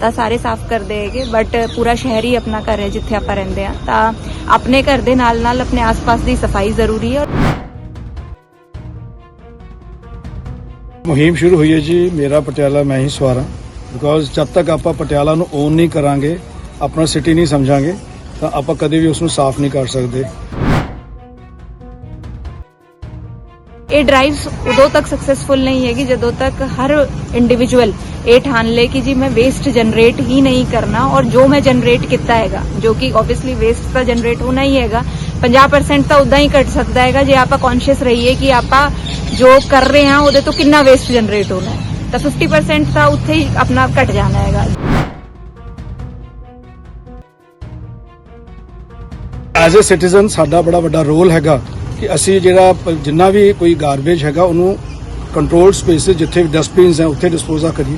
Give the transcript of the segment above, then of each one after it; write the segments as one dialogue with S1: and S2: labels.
S1: ਤਾਂ ਸਾਰੇ ਸਾਫ਼ ਕਰਦੇ ਹੈਗੇ ਬਟ ਪੂਰਾ ਸ਼ਹਿਰ ਹੀ ਆਪਣਾ ਘਰ ਹੈ ਜਿੱਥੇ ਆਪਾਂ ਰਹਿੰਦੇ ਆ ਤਾਂ ਆਪਣੇ ਘਰ ਦੇ ਨਾਲ ਨਾਲ ਆਪਣੇ ਆਸ-ਪਾਸ ਦੀ ਸਫ਼ਾਈ ਜ਼ਰੂਰੀ ਹੈ।
S2: ਮੁਹਿੰਮ ਸ਼ੁਰੂ ਹੋਈ ਹੈ ਜੀ, ਮੇਰਾ ਪਟਿਆਲਾ, ਮੈਂ ਹੀ ਸਵਾਰਾਂ ਬਿਕੋਜ਼ ਜਦ ਤੱਕ ਆਪਾਂ ਪਟਿਆਲਾ ਨੂੰ ਓਨ ਨਹੀਂ ਕਰਾਂਗੇ, ਆਪਣਾ ਸਿਟੀ ਨਹੀਂ ਸਮਝਾਂਗੇ, ਤਾਂ ਆਪਾਂ ਕਦੇ ਵੀ ਉਸ ਨੂੰ ਸਾਫ਼ ਨਹੀਂ ਕਰ ਸਕਦੇ।
S1: ਇਹ ਡਰਾਈਵਸ ਉਦੋਂ ਤੱਕ ਸਕਸੈਸਫੁਲ ਨਹੀਂ ਹੈਗੀ ਜਦੋਂ ਤੱਕ ਹਰ ਇੰਡੀਵਿਜੂਅਲ ਇਹ ਠਾਣ ਲੇ ਕਿ ਜੀ ਮੈਂ ਵੇਸਟ ਜਨਰੇਟ ਹੀ ਨਹੀਂ ਕਰਨਾ ਔਰ ਜੋ ਮੈਂ ਜਨਰੇਟ ਕੀਤਾ ਹੈਗਾ ਜੋ ਕਿ ਆਬਵੀਅਸਲੀ ਵੇਸਟ ਤਾਂ ਜਨਰੇਟ ਹੋਣਾ ਹੀ ਹੈਗਾ 50% ਤਾਂ ਉਦਾਂ ਹੀ ਘਟ ਸਕਦਾ ਹੈਗਾ ਜੇ ਆਪਾਂ ਕੌਨਸ਼ੀਅਸ ਰਹੀਏ ਕਿ ਆਪਾਂ ਜੋ ਕਰ ਰਹੇ ਹਾਂ ਉਹਦੇ ਤੋਂ ਕਿੰਨਾ ਵੇਸਟ ਜਨਰੇਟ ਹੋਣਾ ਹੈ ਤਾਂ 50% ਤਾਂ ਉੱਥੇ ਹੀ ਆਪਣਾ ਘਟ ਜਾਣਾ ਹੈਗਾ
S2: ਐਜ਼ ਅ ਸਿਟੀਜ਼ਨ ਸਾਡਾ ਬੜਾ ਵੱਡਾ ਰੋਲ ਹੈਗਾ ਕਿ ਅਸੀਂ ਜਿਹੜਾ ਜਿੰਨਾ ਵੀ ਕੋਈ ਗਾਰਬੇਜ ਹੈਗਾ, ਉਹਨੂੰ ਕੰਟਰੋਲਡ ਸਪੇਸਿਸ ਜਿੱਥੇ ਵੀ ਡਸਟਬਿਨਸ ਹੈ, ਉੱਥੇ ਡਿਸਪੋਜ਼ਾ ਕਰੀਏ।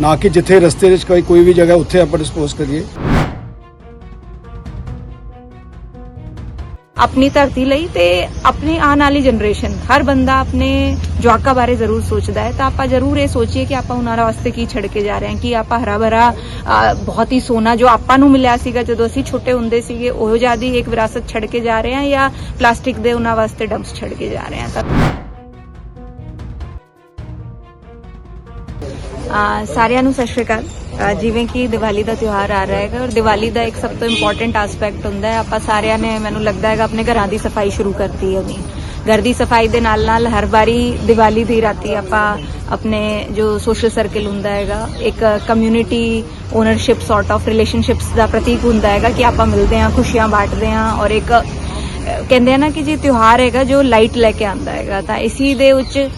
S2: ਨਾ ਕਿ ਜਿੱਥੇ ਰਸਤੇ ਵਿੱਚ ਕੋਈ ਕੋਈ ਵੀ ਜਗ੍ਹਾ, ਉੱਥੇ ਆਪਾਂ ਡਿਸਪੋਜ਼ ਕਰੀਏ।
S1: ਆਪਣੀ ਧਰਤੀ ਲਈ ਤੇ ਆਪਣੀ ਆਉਣ ਵਾਲੀ ਜਨਰੇਸ਼ਨ ਹਰ ਬੰਦਾ ਆਪਣੇ ਜਵਾਕਾਂ ਬਾਰੇ ਜ਼ਰੂਰ ਸੋਚਦਾ ਹੈ, ਤਾਂ ਆਪਾਂ ਜ਼ਰੂਰ ਇਹ ਸੋਚੀਏ ਕਿ ਆਪਾਂ ਉਹਨਾਂ ਵਾਸਤੇ ਕੀ ਛੱਡ ਕੇ ਜਾ ਰਹੇ ਹਾਂ, ਕਿ ਆਪਾਂ ਹਰਾ ਭਰਾ ਬਹੁਤ ਹੀ ਸੋਨਾ ਜੋ ਆਪਾਂ ਨੂੰ ਮਿਲਿਆ ਸੀਗਾ, ਜਦੋਂ ਅਸੀਂ ਛੋਟੇ ਹੁੰਦੇ ਸੀਗੇ, ਉਹੋ ਜਿਆਦੀ ਇੱਕ ਵਿਰਾਸਤ ਛੱਡ ਕੇ ਜਾ ਰਹੇ ਹਾਂ ਜਾਂ ਪਲਾਸਟਿਕ ਦੇ ਉਹਨਾਂ ਵਾਸਤੇ ਡੰਪਸ ਛੱਡ ਕੇ ਜਾ ਰਹੇ ਹਾਂ। ਤਾਂ ਸਾਰਿਆਂ ਨੂੰ ਸਤਿ ਸ਼੍ਰੀ ਅਕਾਲ। ਜਿਵੇਂ ਕਿ ਦੀਵਾਲੀ ਦਾ ਤਿਉਹਾਰ ਆ ਰਿਹਾ ਹੈਗਾ ਔਰ ਦੀਵਾਲੀ ਦਾ ਇੱਕ ਸਭ ਤੋਂ ਇੰਪੋਰਟੈਂਟ ਐਸਪੈਕਟ ਹੁੰਦਾ ਹੈ। ਆਪਾਂ ਸਾਰਿਆਂ ਨੇ ਮੈਨੂੰ ਲੱਗਦਾ ਹੈਗਾ ਆਪਣੇ ਘਰਾਂ ਦੀ ਸਫ਼ਾਈ ਸ਼ੁਰੂ ਕਰਤੀ ਹੋਣੀ ਘਰ ਦੀ ਸਫ਼ਾਈ ਦੇ ਨਾਲ ਨਾਲ ਹਰ ਵਾਰੀ ਦੀਵਾਲੀ ਦੀ ਰਾਤੀ ਆਪਾਂ ਆਪਣੇ ਜੋ ਸੋਸ਼ਲ ਸਰਕਲ ਹੁੰਦਾ ਹੈਗਾ, ਇੱਕ community ownership sort of relationships ਦਾ ਪ੍ਰਤੀਕ ਹੁੰਦਾ ਹੈਗਾ ਕਿ ਆਪਾਂ ਮਿਲਦੇ ਹਾਂ, ਖੁਸ਼ੀਆਂ ਬਾਟਦੇ ਹਾਂ ਔਰ ਇੱਕ ਕਹਿੰਦੇ ਆ ਨਾ ਕਿ ਜੀ ਤਿਉਹਾਰ ਹੈਗਾ ਜੋ ਲਾਈਟ ਲੈ ਕੇ ਆਂਦਾ ਹੈਗਾ ਤਾਂ ਇਸੀ ਦੇ ਵਿੱਚ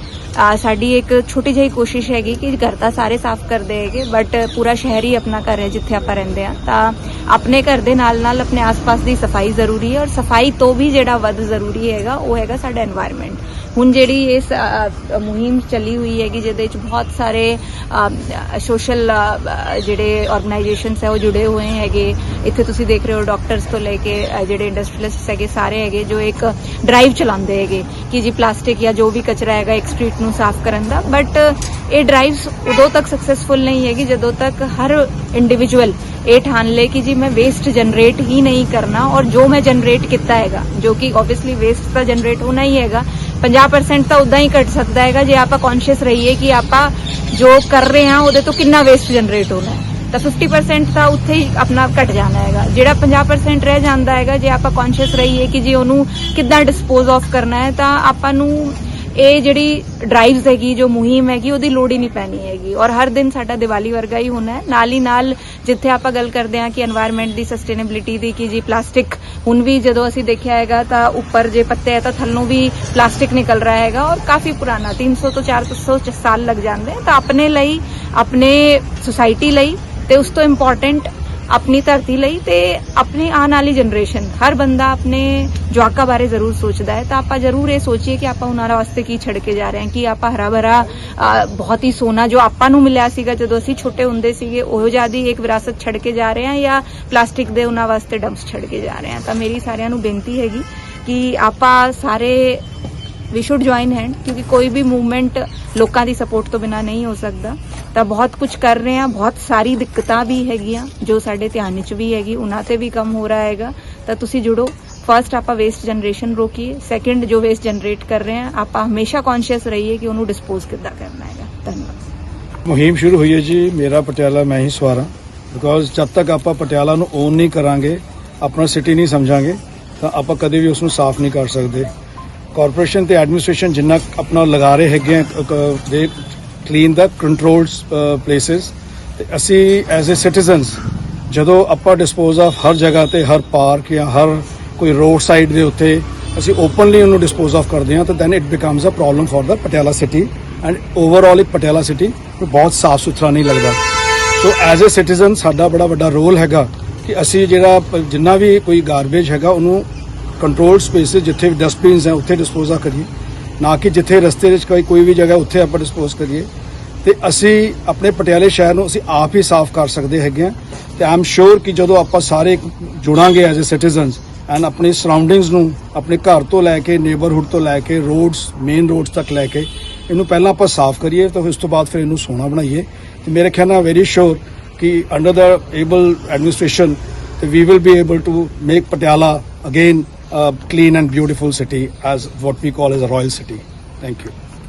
S1: ਸਾਡੀ ਇੱਕ ਛੋਟੀ ਜਿਹੀ ਕੋਸ਼ਿਸ਼ ਹੈਗੀ ਕਿ ਘਰ ਤਾਂ ਸਾਰੇ ਸਾਫ਼ ਕਰਦੇ ਹੈਗੇ ਬਟ ਪੂਰਾ ਸ਼ਹਿਰ ਹੀ ਆਪਣਾ ਘਰ ਹੈ ਜਿੱਥੇ ਆਪਾਂ ਰਹਿੰਦੇ ਆ ਤਾਂ ਆਪਣੇ ਘਰ ਦੇ ਨਾਲ ਨਾਲ ਆਪਣੇ ਆਸ-ਪਾਸ ਦੀ ਸਫ਼ਾਈ ਜ਼ਰੂਰੀ ਹੈ ਔਰ ਸਫ਼ਾਈ ਤੋਂ ਵੀ ਜਿਹੜਾ ਵੱਧ ਜ਼ਰੂਰੀ ਹੈਗਾ, ਉਹ ਹੈਗਾ ਸਾਡਾ এনवायरमेंट ਹੁਣ ਜਿਹੜੀ ਇਸ ਮੁਹਿੰਮ ਚੱਲੀ ਹੋਈ ਹੈਗੀ, ਜਿਹਦੇ ਵਿੱਚ ਬਹੁਤ ਸਾਰੇ ਸੋਸ਼ਲ ਜਿਹੜੇ ਆਰਗੇਨਾਈਜੇਸ਼ਨਸ ਹੈ, ਉਹ ਜੁੜੇ ਹੋਏ ਹੈਗੇ। ਇੱਥੇ ਤੁਸੀਂ ਦੇਖ ਰਹੇ ਹੋ ਡਾਕਟਰਸ ਤੋਂ ਲੈ ਕੇ ਜਿਹੜੇ ਇੰਡਸਟਰੀਅਲਿਸਟਸ ਹੈਗੇ, ਸਾਰੇ ਹੈਗੇ, ਜੋ ਇੱਕ ਡਰਾਈਵ ਚਲਾਉਂਦੇ ਹੈਗੇ ਕਿ ਜੀ ਪਲਾਸਟਿਕ ਜਾਂ ਜੋ ਵੀ ਕਚਰਾ ਹੈਗਾ, ਇੱਕ ਸਟਰੀਟ ਨੂੰ ਸਾਫ਼ ਕਰਨ ਦਾ। ਬਟ ਇਹ ਡਰਾਈਵਸ ਉਦੋਂ ਤੱਕ ਸਕਸੈਸਫੁਲ ਨਹੀਂ ਹੈਗੀ, ਜਦੋਂ ਤੱਕ ਹਰ ਇੰਡੀਵਿਜੂਅਲ ਇਹ ਠਾਣ ਲੇ ਕਿ ਜੀ ਮੈਂ ਵੇਸਟ ਜਨਰੇਟ ਹੀ ਨਹੀਂ ਕਰਨਾ ਔਰ ਜੋ ਮੈਂ ਜਨਰੇਟ ਕੀਤਾ ਹੈਗਾ, ਜੋ ਕਿ ਆਬਵੀਅਸਲੀ ਵੇਸਟ ਤਾਂ ਜਨਰੇਟ ਹੋਣਾ ਹੀ ਹੈਗਾ 50% ਤਾਂ ਉਦਾਂ ਹੀ ਘਟ ਸਕਦਾ ਹੈਗਾ। ਜੇ ਆਪਾਂ ਕੌਨਸ਼ੀਅਸ ਰਹੀਏ ਕਿ ਆਪਾਂ ਜੋ ਕਰ ਰਹੇ ਹਾਂ, ਉਹਦੇ ਤੋਂ ਕਿੰਨਾ ਵੇਸਟ ਜਨਰੇਟ ਹੋਣਾ ਹੈ। ਤਾਂ 50% ਤਾਂ ਉੱਥੇ ਹੀ ਆਪਣਾ ਘਟ ਜਾਣਾ ਹੈਗਾ। ਜਿਹੜਾ 50% ਰਹਿ ਜਾਂਦਾ ਹੈਗਾ, ਜੇ ਆਪਾਂ ਕੌਨਸ਼ੀਅਸ ਰਹੀਏ ਕਿ ਜੇ ਉਹਨੂੰ ਕਿੱਦਾਂ ਡਿਸਪੋਜ਼ ਆਫ ਕਰਨਾ ਹੈ, ਤਾਂ ਆਪਾਂ ਨੂੰ ਇਹ ਜਿਹੜੀ ਡਰਾਈਵਸ ਹੈਗੀ, ਜੋ ਮੁਹਿੰਮ ਹੈਗੀ, ਉਹਦੀ ਲੋੜ ਹੀ ਨਹੀਂ ਪੈਣੀ ਹੈਗੀ। ਔਰ ਹਰ ਦਿਨ ਸਾਡਾ ਦੀਵਾਲੀ ਵਰਗਾ ਹੀ ਹੋਣਾ ਹੈ। ਨਾਲ ਹੀ ਨਾਲ ਜਿੱਥੇ ਆਪਾਂ ਗੱਲ ਕਰਦੇ ਹਾਂ ਕਿ এনवायरमेंट ਦੀ ਸਸਟੇਨੇਬਿਲਿਟੀ ਦੀ, ਕਿ ਜੀ ਪਲਾਸਟਿਕ ਹੁਣ ਵੀ ਜਦੋਂ ਅਸੀਂ ਦੇਖਿਆ ਹੈਗਾ, ਤਾਂ ਉੱਪਰ ਜੇ ਪੱਤੇ ਹੈ ਤਾਂ ਥੱਲੋਂ ਵੀ ਪਲਾਸਟਿਕ ਨਿਕਲ ਰਿਹਾ ਹੈਗਾ। ਔਰ ਕਾਫੀ ਪੁਰਾਣਾ 300 ਤੋਂ 400 ਸਾਲ ਲੱਗ ਜਾਂਦੇ ਤਾਂ ਆਪਣੇ ਲਈ, ਆਪਣੇ ਸੁਸਾਇਟੀ ਲਈ ਤੇ ਉਸ ਤੋਂ ਇੰਪੋਰਟੈਂਟ ਆਪਣੀ ਧਰਤੀ ਲਈ ਤੇ ਆਪਣੀ ਆਉਣ ਵਾਲੀ ਜਨਰੇਸ਼ਨ ਹਰ ਬੰਦਾ ਆਪਣੇ ਜਵਾਕਾਂ ਬਾਰੇ ਜ਼ਰੂਰ ਸੋਚਦਾ ਹੈ, ਤਾਂ ਆਪਾਂ ਜ਼ਰੂਰ ਇਹ ਸੋਚੀਏ ਕਿ ਆਪਾਂ ਉਹਨਾਂ ਵਾਸਤੇ ਕੀ ਛੱਡ ਕੇ ਜਾ ਰਹੇ ਹਾਂ, ਕਿ ਆਪਾਂ ਹਰਾ ਭਰਾ ਬਹੁਤ ਹੀ ਸੋਨਾ ਜੋ ਆਪਾਂ ਨੂੰ ਮਿਲਿਆ ਸੀਗਾ ਜਦੋਂ ਅਸੀਂ ਛੋਟੇ ਹੁੰਦੇ ਸੀਗੇ, ਉਹੋ ਜਿਆਦੀ ਇੱਕ ਵਿਰਾਸਤ ਛੱਡ ਕੇ ਜਾ ਰਹੇ ਹਾਂ ਜਾਂ ਪਲਾਸਟਿਕ ਦੇ ਉਹਨਾਂ ਵਾਸਤੇ ਡੰਪਸ ਛੱਡ ਕੇ ਜਾ ਰਹੇ ਹਾਂ। ਤਾਂ ਮੇਰੀ ਸਾਰਿਆਂ ਨੂੰ ਬੇਨਤੀ ਹੈਗੀ ਕਿ ਆਪਾਂ ਸਾਰੇ ਵੀ ਸ਼ੁੱਡ ਜੁਆਇਨ ਹੈਂਡ ਕਿਉਂਕਿ ਕੋਈ ਵੀ ਮੂਵਮੈਂਟ ਲੋਕਾਂ ਦੀ ਸਪੋਰਟ ਤੋਂ ਬਿਨਾ ਨਹੀਂ ਹੋ ਸਕਦਾ। ਤਾਂ ਬਹੁਤ ਕੁਝ ਕਰ ਰਹੇ ਹਾਂ, ਬਹੁਤ ਸਾਰੀ ਦਿੱਕਤਾਂ ਵੀ ਹੈਗੀਆਂ, ਜੋ ਸਾਡੇ ਧਿਆਨ ਵਿੱਚ ਵੀ ਹੈਗੀ, ਉਹਨਾਂ ਤੇ ਵੀ ਕੰਮ ਹੋ ਰਿਹਾ ਹੈਗਾ। ਤਾਂ ਤੁਸੀਂ ਜੁੜੋ। ਫਰਸਟ ਆਪਾਂ ਵੇਸਟ ਜਨਰੇਸ਼ਨ ਰੋਕੀਏ ਸੈਕੰਡ ਜੋ ਵੇਸਟ ਜਨਰੇਟ ਕਰ ਰਹੇ ਹਾਂ, ਆਪਾਂ ਹਮੇਸ਼ਾ ਕੌਨਸ਼ੀਅਸ ਰਹੀਏ ਕਿ ਉਹਨੂੰ ਡਿਸਪੋਜ਼ ਕਿੱਦਾਂ ਕਰਨਾ ਹੈਗਾ। ਧੰਨਵਾਦ।
S2: ਮੁਹਿੰਮ ਸ਼ੁਰੂ ਹੋਈ ਹੈ ਜੀ, ਮੇਰਾ ਪਟਿਆਲਾ, ਮੈਂ ਹੀ ਸਵਾਰਾਂ। ਬਿਕੋਜ਼ ਜਦ ਤੱਕ ਆਪਾਂ ਪਟਿਆਲਾ ਨੂੰ ਓਨ ਨਹੀਂ ਕਰਾਂਗੇ, ਆਪਣਾ ਸਿਟੀ ਨਹੀਂ ਸਮਝਾਂਗੇ, ਤਾਂ ਆਪਾਂ ਕਦੇ ਵੀ ਉਸ ਨੂੰ ਸਾਫ਼ ਨਹੀਂ ਕਰ ਸਕਦੇ। ਕਾਰਪੋਰੇਸ਼ਨ ਤੇ ਐਡਮਿਨਿਸਟ੍ਰੇਸ਼ਨ ਜਿੰਨਾ ਆਪਣਾ ਲਗਾ ਰਹੇ ਹੈਗੇ ਦੇ ਕਲੀਨ ਦਾ ਕੰਟਰੋਲਡ ਪਲੇਸਿਸ ਤੇ ਅਸੀਂ ਐਜ਼ ਅ ਸਿਟੀਜ਼ਨਸ ਜਦੋਂ ਆਪਾਂ ਡਿਸਪੋਜ਼ ਆਫ ਹਰ ਜਗ੍ਹਾ ਤੇ ਹਰ ਪਾਰਕ ਜਾਂ ਹਰ ਕੋਈ ਰੋਡ ਸਾਈਡ ਦੇ ਉੱਤੇ ਅਸੀਂ ਓਪਨਲੀ ਉਹਨੂੰ ਡਿਸਪੋਜ਼ ਆਫ ਕਰਦੇ ਹਾਂ ਤਾਂ then it becomes a problem for the Patiala city and overall ਇੱਕ ਪਟਿਆਲਾ ਸਿਟੀ ਬਹੁਤ ਸਾਫ਼ ਸੁਥਰਾ ਨਹੀਂ ਲੱਗਦਾ ਸੋ ਐਜ਼ ਅ ਸਿਟੀਜ਼ਨ ਸਾਡਾ ਬੜਾ ਵੱਡਾ ਰੋਲ ਹੈਗਾ ਕਿ ਅਸੀਂ ਜਿਹੜਾ ਜਿੰਨਾ ਵੀ ਕੋਈ ਗਾਰਬੇਜ ਹੈਗਾ ਉਹਨੂੰ ਕੰਟਰੋਲਡ ਸਪੇਸਿਸ ਜਿੱਥੇ ਵੀ ਡਸਟਬਿਨਸ ਹੈ ਉੱਥੇ ਡਿਸਪੋਜ਼ ਡਿਸਪੋਜ਼ਾ ਕਰੀਏ ਨਾ ਕਿ ਜਿੱਥੇ ਰਸਤੇ ਵਿੱਚ ਕੋਈ ਕੋਈ ਵੀ ਜਗ੍ਹਾ ਉੱਥੇ ਆਪਾਂ ਡਿਸਪੋਜ਼ ਕਰੀਏ। ਤੇ ਅਸੀਂ ਆਪਣੇ ਪਟਿਆਲੇ ਸ਼ਹਿਰ ਨੂੰ ਅਸੀਂ ਆਪ ਹੀ ਸਾਫ਼ ਕਰ ਸਕਦੇ ਹੈਗੇ ਹਾਂ। ਤੇ ਆਮ ਸ਼ੋਰ ਕਿ ਜਦੋਂ ਆਪਾਂ ਸਾਰੇ ਜੁੜਾਂਗੇ ਐਜ਼ ਅ ਸਿਟੀਜ਼ਨਸ ਐਂਡ ਆਪਣੀ ਸਰਾਊਂਡਿੰਗਸ ਨੂੰ ਆਪਣੇ ਘਰ ਤੋਂ ਲੈ ਕੇ ਨੇਬਰਹੁੱਡ ਤੋਂ ਲੈ ਕੇ ਰੋਡਸ ਮੇਨ ਰੋਡਸ ਤੱਕ ਲੈ ਕੇ, ਇਹਨੂੰ ਪਹਿਲਾਂ ਆਪਾਂ ਸਾਫ਼ ਕਰੀਏ ਤਾਂ ਉਸ ਤੋਂ ਬਾਅਦ ਫਿਰ ਇਹਨੂੰ ਸੋਹਣਾ ਬਣਾਈਏ। ਤੇ ਮੇਰੇ ਖਿਆਲ ਨਾਲ ਵੈਰੀ ਸ਼ੋਰ ਕਿ ਅੰਡਰ ਦਾ ਏਬਲ ਐਡਮਿਨਿਸਟ੍ਰੇਸ਼ਨ ਤੇ we will be able to make Patiala a clean and beautiful city as what we call as a royal city. Thank you.